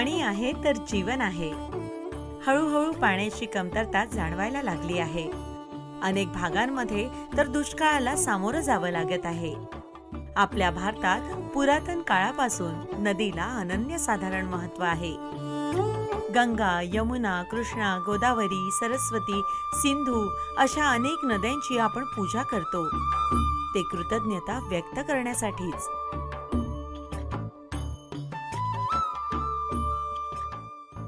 पाणी आहे तर जीवन आहे. हळूहळू पाण्याची कमतरता जाणवायला लागली आहे. अनेक भागांमध्ये तर दुष्काळाला सामोरं जावं लागत आहे. आपल्या भारतात पुरातन काळापासून नदीला अनन्यसाधारण महत्त्व आहे. गंगा यमुना कृष्णा गोदावरी सरस्वती सिंधू अशा अनेक नद्यांची आपण पूजा करतो. ते कृतज्ञता व्यक्त करण्यासाठीच.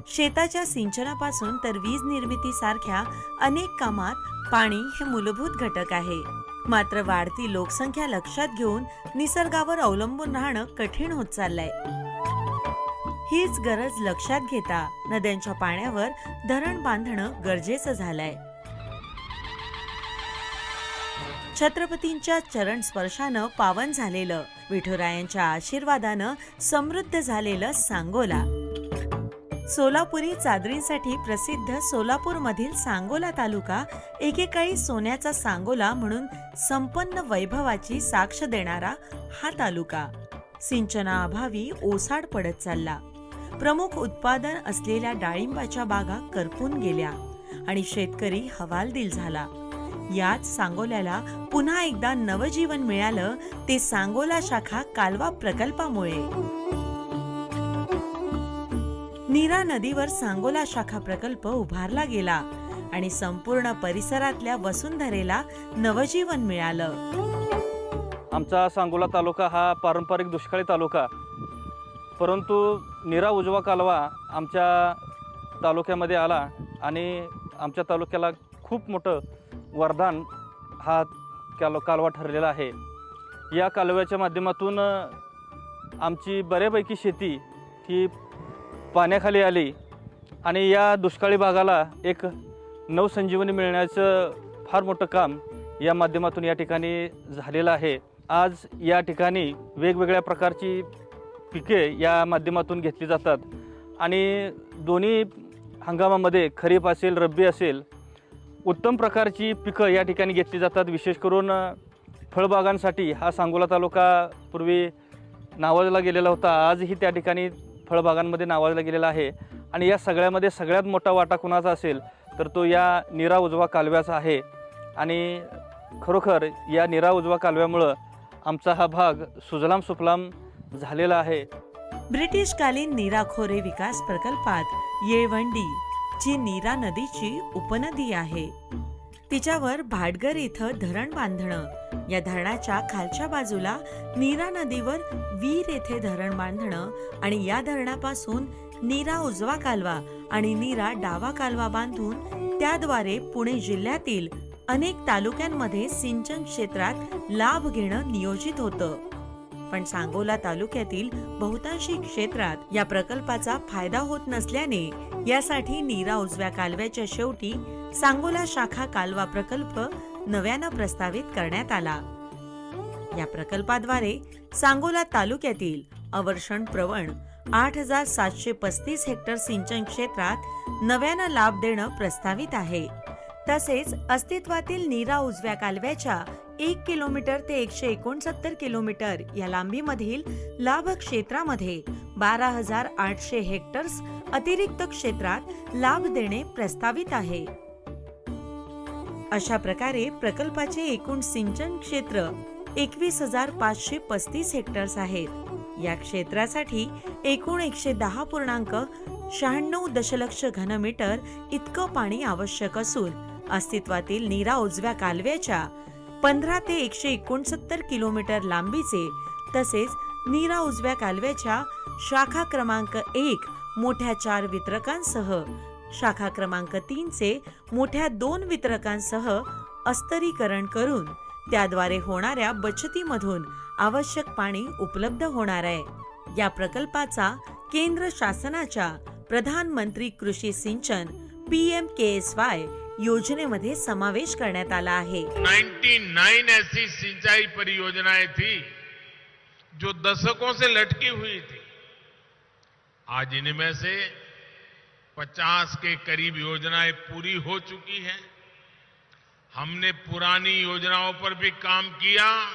शेताच्या सिंचनापासून तर वीज निर्मिती सारख्या अनेक कामात पाणी हे मूलभूत घटक आहे. मात्र वाढती लोकसंख्या लक्षात घेऊन निसर्गावर अवलंबून राहणं कठीण होत चाललंय. हीच गरज लक्षात घेता नद्यांच्या पाण्यावर धरण बांधणं गरजेचं झालंय. छत्रपतींच्या चरण स्पर्शानं पावन झालेलं विठुरायांच्या आशीर्वादानं समृद्ध झालेलं सांगोला. सोलापुरी चादरींसाठी प्रसिद्ध सोलापूरमधील सांगोला तालुका एकेकाळी सोन्याचा सांगोला म्हणून संपन्न वैभवाची साक्ष देणारा हा तालुका. सिंचनाअभावी ओसाड पडत चालला. प्रमुख उत्पादन असलेल्या डाळिंबाच्या बागा करपून गेल्या आणि शेतकरी हवालदिल झाला. याच सांगोल्याला पुन्हा एकदा नवजीवन मिळालं ते सांगोला शाखा कालवा प्रकल्पामुळे. नीरा नदीवर सांगोला शाखा प्रकल्प उभारला गेला आणि संपूर्ण परिसरातल्या वसुंधरेला नवजीवन मिळालं. आमचा सांगोला तालुका हा पारंपरिक दुष्काळी तालुका. परंतु निरा उजवा कालवा आमच्या तालुक्यामध्ये आला आणि आमच्या तालुक्याला खूप मोठं वरदान हा काल कालवा ठरलेला आहे. या कालव्याच्या माध्यमातून आमची बऱ्यापैकी शेती ही पाण्याखाली आली आणि या दुष्काळी भागाला एक नवसंजीवनी मिळण्याचं फार मोठं काम या माध्यमातून या ठिकाणी झालेलं आहे. आज या ठिकाणी वेगवेगळ्या प्रकारची पिके या माध्यमातून घेतली जातात आणि दोन्ही हंगामामध्ये खरीप असेल रब्बी असेल उत्तम प्रकारची पिकं या ठिकाणी घेतली जातात. विशेष करून फळबागांसाठी हा सांगोला तालुका पूर्वी नावाजला गेलेला होता. आजही त्या ठिकाणी फळबागांमध्ये नावाजला गेलेला आहे. आणि या सगळ्यामध्ये सगळ्यात मोठा वाटा कुणाचा असेल तर तो या निरा उजवा कालव्याचा आहे. आणि खरोखर या निरा उजवा कालव्यामुळं आमचा हा भाग सुजलाम सुफलाम झालेला आहे. ब्रिटिशकालीन नीरा विकास प्रकल्पात येळवंडी जी नीरा नदीची उपनदी आहे. तिच्यावर भाटगर इथं धरण बांधणं या धरणाच्या खालच्या बाजूला नीरा नदीवर वीर येथे धरण बांधणं आणि या धरणापासून नीरा उजवा कालवा आणि नीरा डावा कालवा बांधून त्याद्वारे पुणे जिल्ह्यातील अनेक तालुक्यांमध्ये सिंचन क्षेत्रात लाभ घेणं नियोजित होतं. पण सांगोला तालुक्यातील बहुतांशी क्षेत्रात या प्रकल्पाचा फायदा होत नसल्याने यासाठी नीरा उजव्या कालव्याच्या शेवटी सांगोला शाखा कालवा प्रकल्प नव्यानं प्रस्तावित करण्यात आला. या प्रकल्पाद्वारे सांगोला तालुक्यातील अवर्षण प्रवण आठ हजार सातशे पस्तीस हेक्टर सिंचन क्षेत्रात नव्यानं लाभ देणं प्रस्तावित आहे. तसेच अस्तित्वातील नीरा उजव्या कालव्याच्या एक किलोमीटर ते एकशे एकोणसत्तर किलोमीटर या लांबीमधील लाभ क्षेत्रामध्ये बारा हजार आठशे हेक्टर्स अतिरिक्त क्षेत्रात लाभ देणे प्रस्तावित आहे. अशा प्रकारे प्रकल्पाचे एकूण सिंचन क्षेत्र एकवीस हजार पाचशे पस्तीस हेक्टर्स आहेत या क्षेत्रासाठी एकूण एकशे दहा पूर्णांक शहाण्णव दशलक्ष घनमीटर इतकं पाणी आवश्यक असून अस्तित्वातील नीरा उजव्या कालव्याच्या पंधरा ते एकशे एकोणसत्तर किलोमीटर लांबीचे तसेच नीरा उजव्या कालव्याच्या शाखा क्रमांक एक मोठ्या चार वितरकांसह शाखा क्रमांक तीनचे मोठ्या दोन वितरकांसह अस्तरीकरण करून त्याद्वारे होणाऱ्या बचतीमधून आवश्यक पाणी उपलब्ध होणार आहे. या प्रकल्पाचा केंद्र शासनाच्या Pradhanmantri Krishi Sinchan P M K S Y योजनेमध्ये समावेश करण्यात आला आहे. 99 ऐसी सिंचाई परियोजनाएं थी जो दशकों से लटकी हुई थी. आज इनमें से 50 के करीब योजनाएँ पूरी हो चुकी हैं। हमने पुरानी योजनाओं पर भी काम किया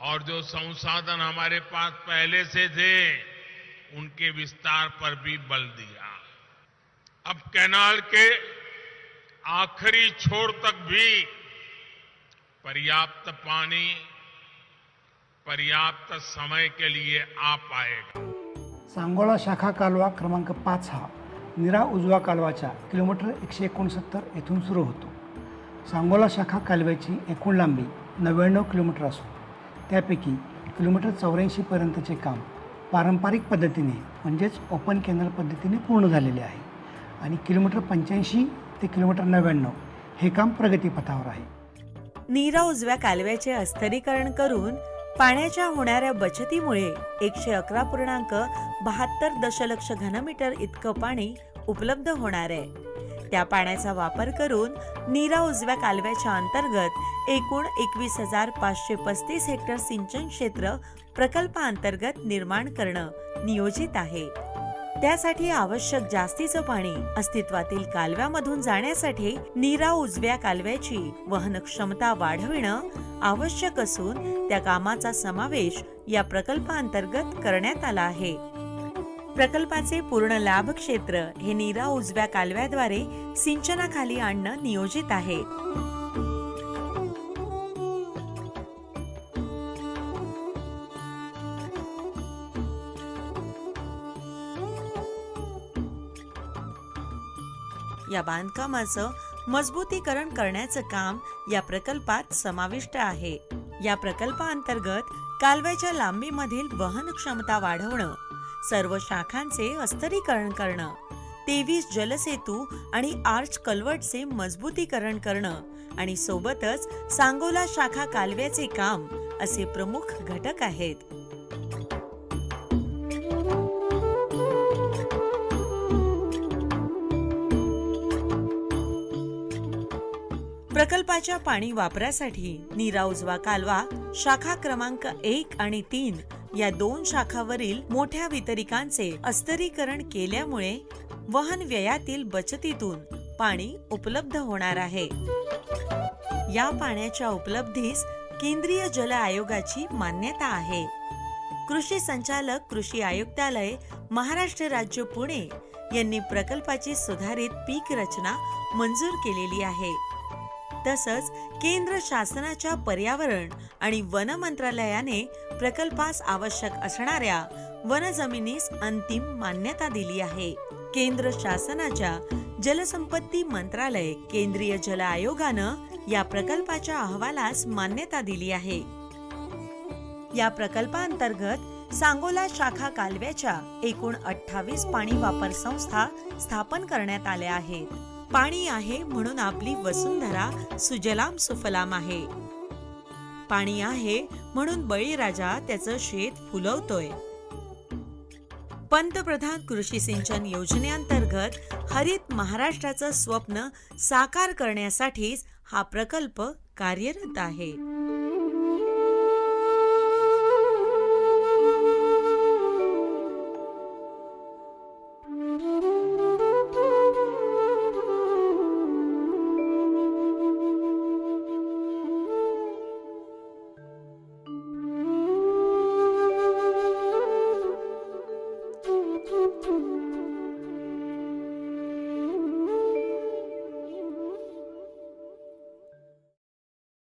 और जो संसाधन हमारे पास पहले से थे, उनके विस्तार पर भी बल दिया। अब कैनाल के आखिरी छोर तक भी पर्याप्त पानी, पर्याप्त समय के लिए आ पाएगा। सांगोला शाखा कालवा क्रमांक पाच हा। निरा उजवा कालवाच्या किलोमीटर एकशे एकोणसत्तर येथून सुरू होतो. सांगोला शाखा कालव्याची एकूण लांबी नव्याण्णव किलोमीटर असून त्यापैकी किलोमीटर चौऱ्याऐंशीपर्यंतचे काम पारंपरिक पद्धतीने म्हणजेच ओपन कॅनल पद्धतीने पूर्ण झालेले आहे. आणि किलोमीटर पंच्याऐंशी ते किलोमीटर नव्याण्णव हे काम प्रगतीपथावर आहे. नीरा उजव्या कालव्याचे अस्तरीकरण करून पाण्याच्या होणाऱ्या बचतीमुळे एकशे अकरा पूर्णांक बहात्तर दशलक्ष घनमीटर इतकं पाणी उपलब्ध होणार आहे. त्या पाण्याचा वापर करून नीरा उजव्या कालव्याच्या अंतर्गत एकूण एकवीस हजार पाचशे पस्तीस हेक्टर सिंचन क्षेत्र प्रकल्पाअंतर्गत निर्माण करणं नियोजित आहे. त्यासाठी आवश्यक जास्तीचं पाणी अस्तित्वातील कालव्यामधून जाण्यासाठी नीरा उजव्या कालव्याची वहन क्षमता वाढविणं आवश्यक असून त्या कामाचा समावेश या प्रकल्पांतर्गत करण्यात आला आहे. प्रकल्पाचे पूर्ण लाभ क्षेत्र हे नीरा उजव्या कालव्याद्वारे सिंचनाखाली आणणं नियोजित आहे. या बांधकामाचं मजबूतीकरण करण्याचं काम या प्रकल्पात समाविष्ट आहे. या प्रकल्पाअंतर्गत कालव्याच्या लांबीमधील वहन क्षमता वाढवणं सर्व शाखांचे अस्तरीकरण करणं तेवीस जलसेतू आणि आर्च कल्वर्टचे मजबूतीकरण करणं आणि सोबतच सांगोला शाखा कालव्याचे काम असे प्रमुख घटक आहेत. प्रकल्पाच्या पाणी वापरासाठी नीरा उजवा कालवा शाखा क्रमांक एक आणि तीन या दोन शाखावरील मोठ्या वितरिकांचे अस्तरीकरण केल्यामुळे वहन व्ययातील बचतीतून पाणी उपलब्ध होणार आहे. या पाण्याच्या उपलब्धीस केंद्रीय जल आयोगाची मान्यता आहे. कृषी संचालक कृषी आयुक्तालय महाराष्ट्र राज्य पुणे यांनी प्रकल्पाची सुधारित पीक रचना मंजूर केलेली आहे. तसंच केंद्र शासनाच्या पर्यावरण आणि वन मंत्रालयाने प्रकल्पास आवश्यक असणाऱ्या वन जमिनीस अंतिम मान्यता दिली आहे. केंद्र शासनाच्या जलसंपत्ती मंत्रालय केंद्रीय जल आयोगानं या प्रकल्पाच्या अहवालास मान्यता दिली आहे. या प्रकल्पांतर्गत सांगोला शाखा कालव्याच्या एकूण अठ्ठावीस पाणी वापर संस्था स्थापन करण्यात आल्या आहेत. पाणी आहे म्हणून आपली वसुंधरा सुजलाम सुफलाम आहे. पाणी आहे म्हणून बळीराजा त्याचं शेत फुलवतोय. पंतप्रधान कृषी सिंचन योजनेअंतर्गत हरित महाराष्ट्राचं स्वप्न साकार करण्यासाठीच हा प्रकल्प कार्यरत आहे.